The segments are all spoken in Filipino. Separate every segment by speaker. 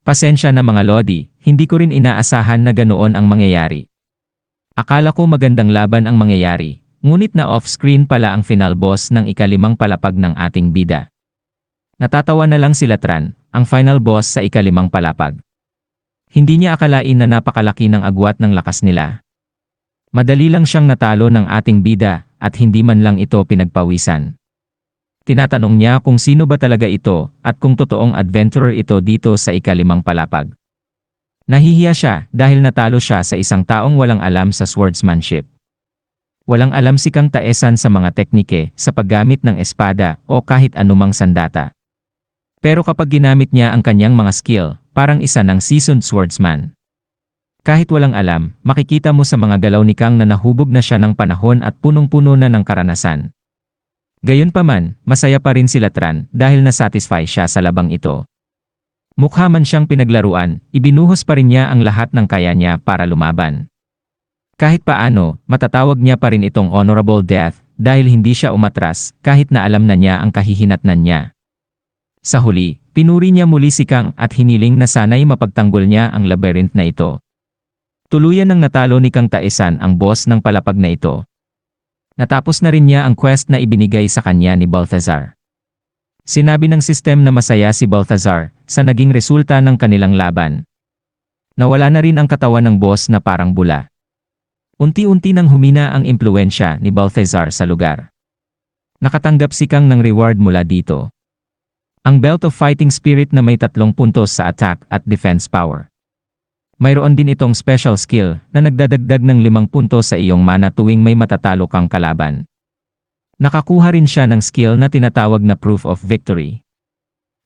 Speaker 1: Pasensya na mga Lodi, hindi ko rin inaasahan na ganoon ang mangyayari. Akala ko magandang laban ang mangyayari, ngunit na off-screen pala ang final boss ng ikalimang palapag ng ating bida. Natatawa na lang sila Tran, ang final boss sa ikalimang palapag. Hindi niya akalain na napakalaki ng agwat ng lakas nila. Madali lang siyang natalo ng ating bida at hindi man lang ito pinagpawisan. Tinatanong niya kung sino ba talaga ito at kung totoong adventurer ito dito sa ikalimang palapag. Nahihiya siya dahil natalo siya sa isang taong walang alam sa swordsmanship. Walang alam si Kang Taesan sa mga teknike sa paggamit ng espada o kahit anumang sandata. Pero kapag ginamit niya ang kanyang mga skill, parang isa ng seasoned swordsman. Kahit walang alam, makikita mo sa mga galaw ni Kang na nahubog na siya ng panahon at punong-puno na ng karanasan. Gayunpaman, masaya pa rin sila Tran dahil nasatisfy siya sa labang ito. Mukha man siyang pinaglaruan, ibinuhos pa rin niya ang lahat ng kaya niya para lumaban. Kahit paano, matatawag niya pa rin itong honorable death dahil hindi siya umatras kahit na alam na niya ang kahihinatnan niya. Sa huli, pinuri niya muli si Kang at hiniling na sana'y mapagtanggol niya ang labyrinth na ito. Tuluyan ng natalo ni Kang Taesan ang boss ng palapag na ito. Natapos na rin niya ang quest na ibinigay sa kanya ni Balthazar. Sinabi ng sistem na masaya si Balthazar sa naging resulta ng kanilang laban. Nawala na rin ang katawan ng boss na parang bula. Unti-unti nang humina ang impluensya ni Balthazar sa lugar. Nakatanggap si Kang ng reward mula dito. Ang Belt of Fighting Spirit na may tatlong puntos sa attack at defense power. Mayroon din itong special skill na nagdadagdag ng limang puntos sa iyong mana tuwing may matatalo kang kalaban. Nakakuha rin siya ng skill na tinatawag na Proof of Victory.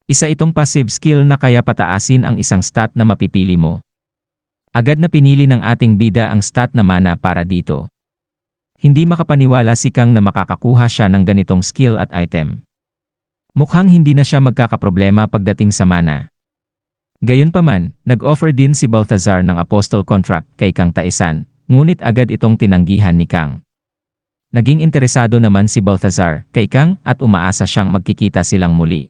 Speaker 1: Isa itong passive skill na kaya pataasin ang isang stat na mapipili mo. Agad na pinili ng ating bida ang stat na mana para dito. Hindi makapaniwala si Kang na makakakuha siya ng ganitong skill at item. Mukhang hindi na siya magkakaproblema pagdating sa mana. Gayunpaman, nag-offer din si Balthazar ng apostol contract kay Kang Taesan, ngunit agad itong tinanggihan ni Kang. Naging interesado naman si Balthazar kay Kang at umaasa siyang magkikita silang muli.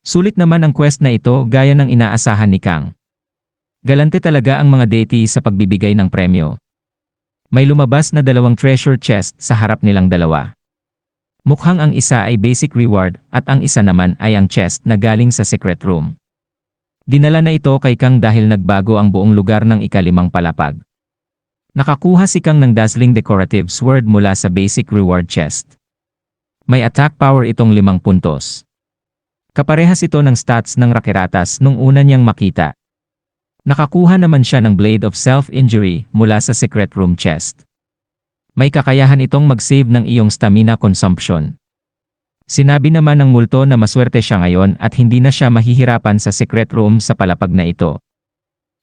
Speaker 1: Sulit naman ang quest na ito gaya ng inaasahan ni Kang. Galante talaga ang mga deity sa pagbibigay ng premyo. May lumabas na dalawang treasure chest sa harap nilang dalawa. Mukhang ang isa ay basic reward at ang isa naman ay ang chest na galing sa secret room. Dinala na ito kay Kang dahil nagbago ang buong lugar ng ikalimang palapag. Nakakuha si Kang ng dazzling decorative sword mula sa basic reward chest. May attack power itong limang puntos. Kaparehas ito ng stats ng Rakiratas nung una niyang makita. Nakakuha naman siya ng Blade of Self-Injury mula sa secret room chest. May kakayahan itong mag-save ng iyong stamina consumption. Sinabi naman ng multo na maswerte siya ngayon at hindi na siya mahihirapan sa secret room sa palapag na ito.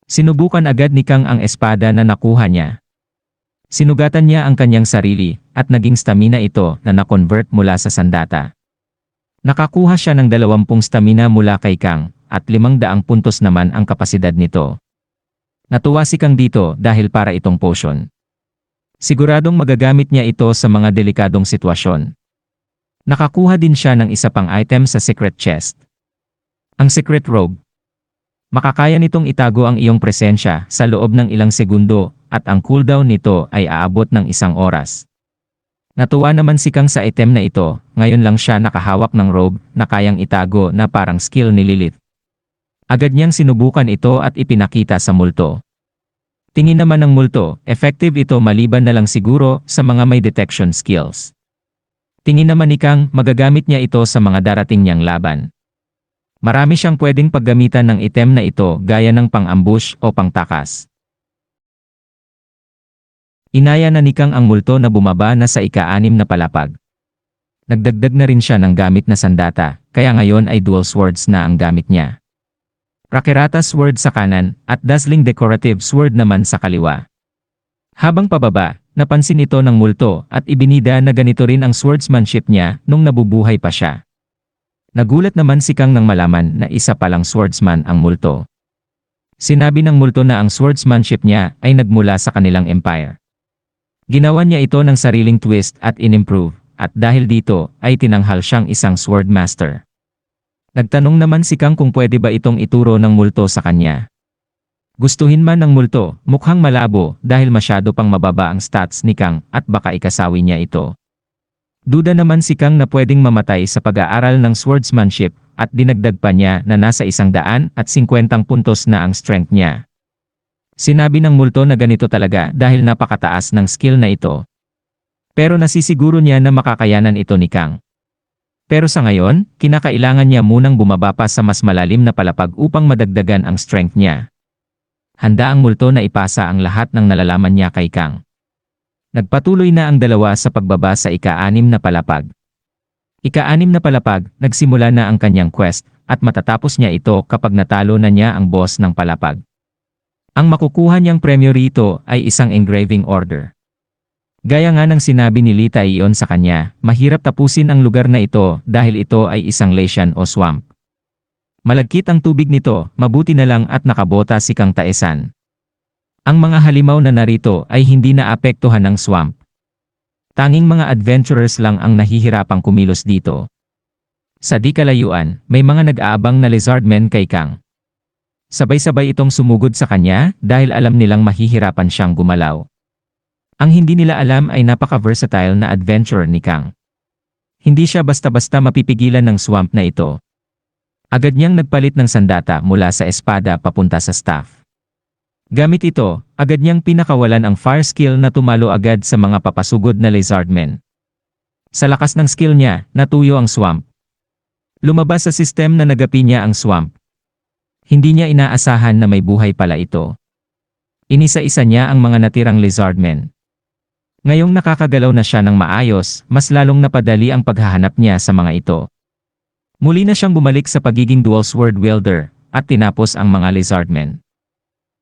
Speaker 1: Sinubukan agad ni Kang ang espada na nakuha niya. Sinugatan niya ang kanyang sarili at naging stamina ito na na-convert mula sa sandata. Nakakuha siya ng 20 stamina mula kay Kang at 500 puntos naman ang kapasidad nito. Natuwa si Kang dito dahil para itong potion. Siguradong magagamit niya ito sa mga delikadong sitwasyon. Nakakuha din siya ng isa pang item sa secret chest. Ang secret robe. Makakaya nitong itago ang iyong presensya sa loob ng ilang segundo at ang cooldown nito ay aabot ng isang oras. Natuwa naman si Kang sa item na ito, ngayon lang siya nakahawak ng robe na kayang itago na parang skill ni Lilith. Agad niyang sinubukan ito at ipinakita sa multo. Tingin naman ng multo, effective ito maliban na lang siguro sa mga may detection skills. Tingin naman ni Kang magagamit niya ito sa mga darating niyang laban. Marami siyang pwedeng paggamitan ng item na ito gaya ng pang-ambush o pangtakas. Inaya na ni Kang ang multo na bumaba na sa ika-anim na palapag. Nagdagdag na rin siya ng gamit na sandata, kaya ngayon ay dual swords na ang gamit niya. Rakirata sword sa kanan at dazzling decorative sword naman sa kaliwa. Habang pababa, Napansin ito ng multo at ibinida na ganito rin ang swordsmanship niya nung nabubuhay pa siya. Nagulat naman si Kang nang malaman na isa palang swordsman ang multo. Sinabi ng multo na ang swordsmanship niya ay nagmula sa kanilang empire. Ginawa niya ito ng sariling twist at inimprove, at dahil dito ay tinanghal siyang isang swordmaster. Nagtanong naman si Kang kung pwede ba itong ituro ng multo sa kanya. Gustuhin man ng multo, mukhang malabo dahil masyado pang mababa ang stats ni Kang at baka ikasawi niya ito. Duda naman si Kang na pwedeng mamatay sa pag-aaral ng swordsmanship at dinagdag pa niya na nasa isang daan at 50 puntos na ang strength niya. Sinabi ng multo na ganito talaga dahil napakataas ng skill na ito. Pero nasisiguro niya na makakayanan ito ni Kang. Pero sa ngayon, kinakailangan niya munang bumaba pa sa mas malalim na palapag upang madagdagan ang strength niya. Handa ang multo na ipasa ang lahat ng nalalaman niya kay Kang. Nagpatuloy na ang dalawa sa pagbaba sa ika-anim na palapag. Ika-anim na palapag, nagsimula na ang kanyang quest, at matatapos niya ito kapag natalo na niya ang boss ng palapag. Ang makukuha niyang premyo rito ay isang engraving order. Gaya nga ng sinabi ni Lita iyon sa kanya, mahirap tapusin ang lugar na ito dahil ito ay isang lesion o swamp. Malagkit ang tubig nito, mabuti na lang at nakabota si Kang Taesan. Ang mga halimaw na narito ay hindi naapektuhan ng swamp. Tanging mga adventurers lang ang nahihirapang kumilos dito. Sa di kalayuan, may mga nag-aabang na lizardmen kay Kang. Sabay-sabay itong sumugod sa kanya dahil alam nilang mahihirapan siyang gumalaw. Ang hindi nila alam ay napaka-versatile na adventurer ni Kang. Hindi siya basta-basta mapipigilan ng swamp na ito. Agad niyang nagpalit ng sandata mula sa espada papunta sa staff. Gamit ito, agad niyang pinakawalan ang fire skill na tumalo agad sa mga papasugod na lizardmen. Sa lakas ng skill niya, natuyo ang swamp. Lumabas sa sistem na nagapi niya ang swamp. Hindi niya inaasahan na may buhay pala ito. Inisa-isa niya ang mga natirang lizardmen. Ngayong nakakagalaw na siya ng maayos, mas lalong napadali ang paghahanap niya sa mga ito. Muli na siyang bumalik sa pagiging dual sword wielder, at tinapos ang mga lizardmen.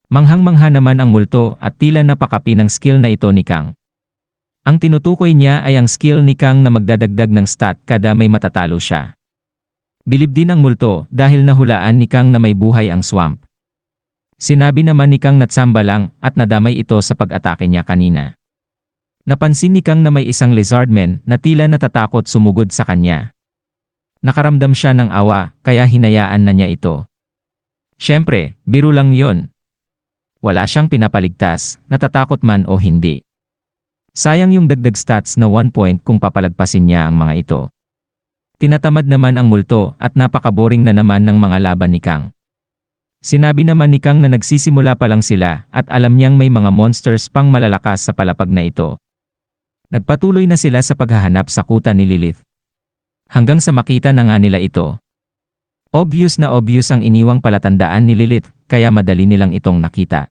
Speaker 1: Manghang-mangha naman ang multo at tila napakapi ng skill na ito ni Kang. Ang tinutukoy niya ay ang skill ni Kang na magdadagdag ng stat kada may matatalo siya. Bilib din ang multo dahil nahulaan ni Kang na may buhay ang swamp. Sinabi naman ni Kang natsamba lang at nadamay ito sa pag-atake niya kanina. Napansin ni Kang na may isang lizardman na tila natatakot sumugod sa kanya. Nakaramdam siya ng awa, kaya hinayaan na niya ito. Siyempre, biro lang yon. Wala siyang pinapaligtas, natatakot man o hindi. Sayang yung dagdag stats na 1 point kung papalagpasin niya ang mga ito. Tinatamad naman ang multo at napakaboring na naman ng mga laban ni Kang. Sinabi naman ni Kang na nagsisimula pa lang sila at alam niyang may mga monsters pang malalakas sa palapag na ito. Nagpatuloy na sila sa paghahanap sa kuta ni Lilith. Hanggang sa makita na nga nila ito. Obvious na obvious ang iniwang palatandaan ni Lilith, kaya madali nilang itong nakita.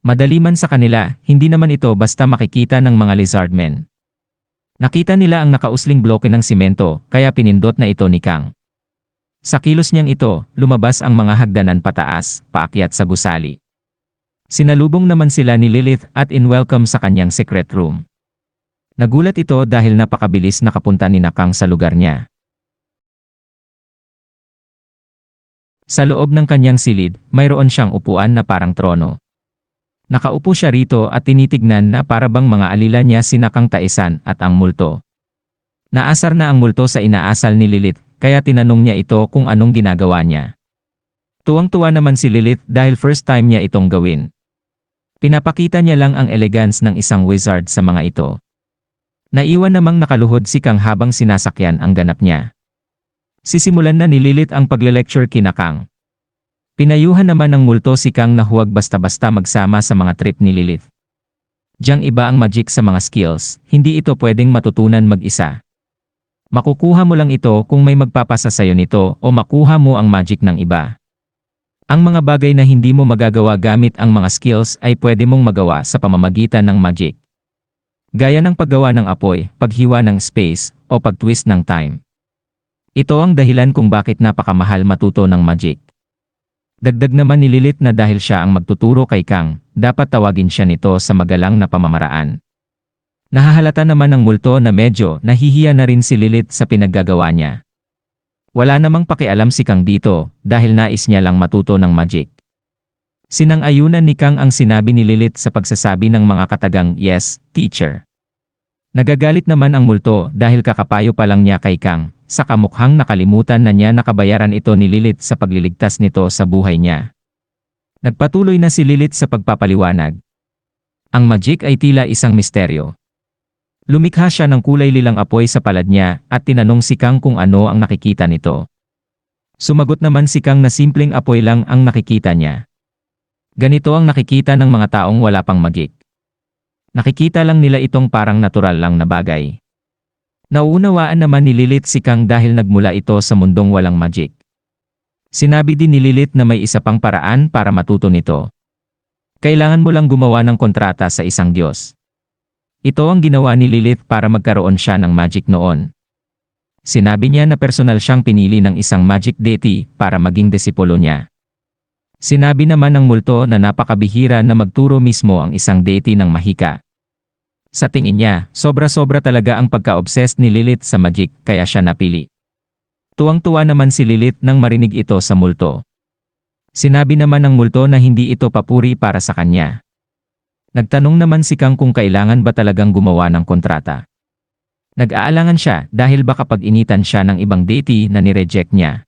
Speaker 1: Madali man sa kanila, hindi naman ito basta makikita ng mga lizardmen. Nakita nila ang nakausling bloke ng simento, kaya pinindot na ito ni Kang. Sa kilos niyang ito, lumabas ang mga hagdanan pataas, paakyat sa gusali. Sinalubong naman sila ni Lilith at in-welcome sa kanyang secret room. Nagulat ito dahil napakabilis nakapunta ni Nakang sa lugar niya. Sa loob ng kanyang silid, mayroon siyang upuan na parang trono. Nakaupo siya rito at tinitignan na para bang mga alila niya si Nakang Taisan at ang multo. Naasar na ang multo sa inaasal ni Lilith, kaya tinanong niya ito kung anong ginagawa niya. Tuwang-tuwa naman si Lilith dahil first time niya itong gawin. Pinapakita niya lang ang elegance ng isang wizard sa mga ito. Naiwan namang nakaluhod si Kang habang sinasakyan ang ganap niya. Sisimulan na ni Lilith ang pagle-lecture kina Kang. Pinayuhan naman ng multo si Kang na huwag basta-basta magsama sa mga trip ni Lilith. Diyang iba ang magic sa mga skills, hindi ito pwedeng matutunan mag-isa. Makukuha mo lang ito kung may magpapasa sa'yo nito o makuha mo ang magic ng iba. Ang mga bagay na hindi mo magagawa gamit ang mga skills ay pwede mong magawa sa pamamagitan ng magic. Gaya ng paggawa ng apoy, paghiwa ng space, o pagtwist ng time. Ito ang dahilan kung bakit napakamahal matuto ng magic. Dagdag naman ni Lilith na dahil siya ang magtuturo kay Kang, dapat tawagin siya nito sa magalang na pamamaraan. Nahahalata naman ng multo na medyo nahihiya na rin si Lilith sa pinaggagawa niya. Wala namang pakialam si Kang dito dahil nais niya lang matuto ng magic. Sinang-ayunan ni Kang ang sinabi ni Lilith sa pagsasabi ng mga katagang yes, teacher. Nagagalit naman ang multo dahil kakapayo pa lang niya kay Kang, sa kamukhang nakalimutan na niya nakabayaran ito ni Lilith sa pagliligtas nito sa buhay niya. Nagpatuloy na si Lilith sa pagpapaliwanag. Ang magic ay tila isang misteryo. Lumikha siya ng kulay lilang apoy sa palad niya at tinanong si Kang kung ano ang nakikita nito. Sumagot naman si Kang na simpleng apoy lang ang nakikita niya. Ganito ang nakikita ng mga taong wala pang magic. Nakikita lang nila itong parang natural lang na bagay. Nauunawaan naman ni Lilith si Kang dahil nagmula ito sa mundong walang magic. Sinabi din ni Lilith na may isa pang paraan para matuto nito. Kailangan mo lang gumawa ng kontrata sa isang Diyos. Ito ang ginawa ni Lilith para magkaroon siya ng magic noon. Sinabi niya na personal siyang pinili ng isang magic deity para maging disipulo niya. Sinabi naman ng multo na napakabihira na magturo mismo ang isang deity ng mahika. Sa tingin niya, sobra-sobra talaga ang pagka-obsessed ni Lilith sa magic kaya siya napili. Tuwang-tuwa naman si Lilith nang marinig ito sa multo. Sinabi naman ng multo na hindi ito papuri para sa kanya. Nagtanong naman si Kang kung kailangan ba talagang gumawa ng kontrata. Nag-aalangan siya dahil baka pag-initan siya ng ibang deity na nireject niya.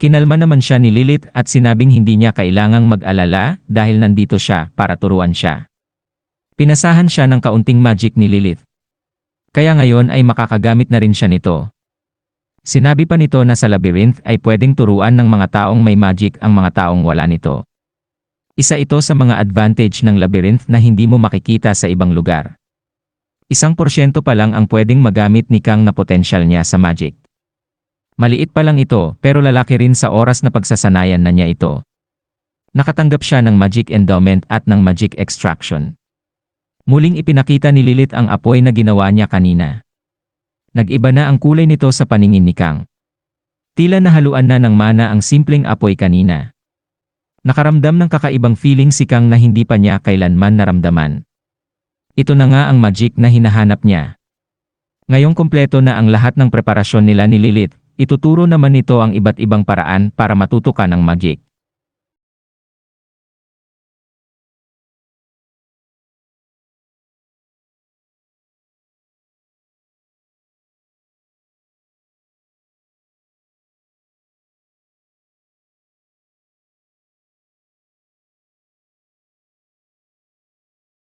Speaker 1: Kinalma naman siya ni Lilith at sinabing hindi niya kailangang mag-alala dahil nandito siya para turuan siya. Pinasahan siya ng kaunting magic ni Lilith. Kaya ngayon ay makakagamit na rin siya nito. Sinabi pa nito na sa labyrinth ay pwedeng turuan ng mga taong may magic ang mga taong wala nito. Isa ito sa mga advantage ng labyrinth na hindi mo makikita sa ibang lugar. Isang porsyento pa lang ang pwedeng magamit ni Kang na potensyal niya sa magic. Maliit pa lang ito pero lalaki rin sa oras na pagsasanayan na niya ito. Nakatanggap siya ng magic endowment at ng magic extraction. Muling ipinakita ni Lilith ang apoy na ginawa niya kanina. Nag-iba na ang kulay nito sa paningin ni Kang. Tila nahaluan na ng mana ang simpleng apoy kanina. Nakaramdam ng kakaibang feeling si Kang na hindi pa niya kailanman naramdaman. Ito na nga ang magic na hinahanap niya. Ngayong kumpleto na ang lahat ng preparasyon nila ni Lilith, ituturo naman nito ang iba't ibang paraan para matuto ka ng magic.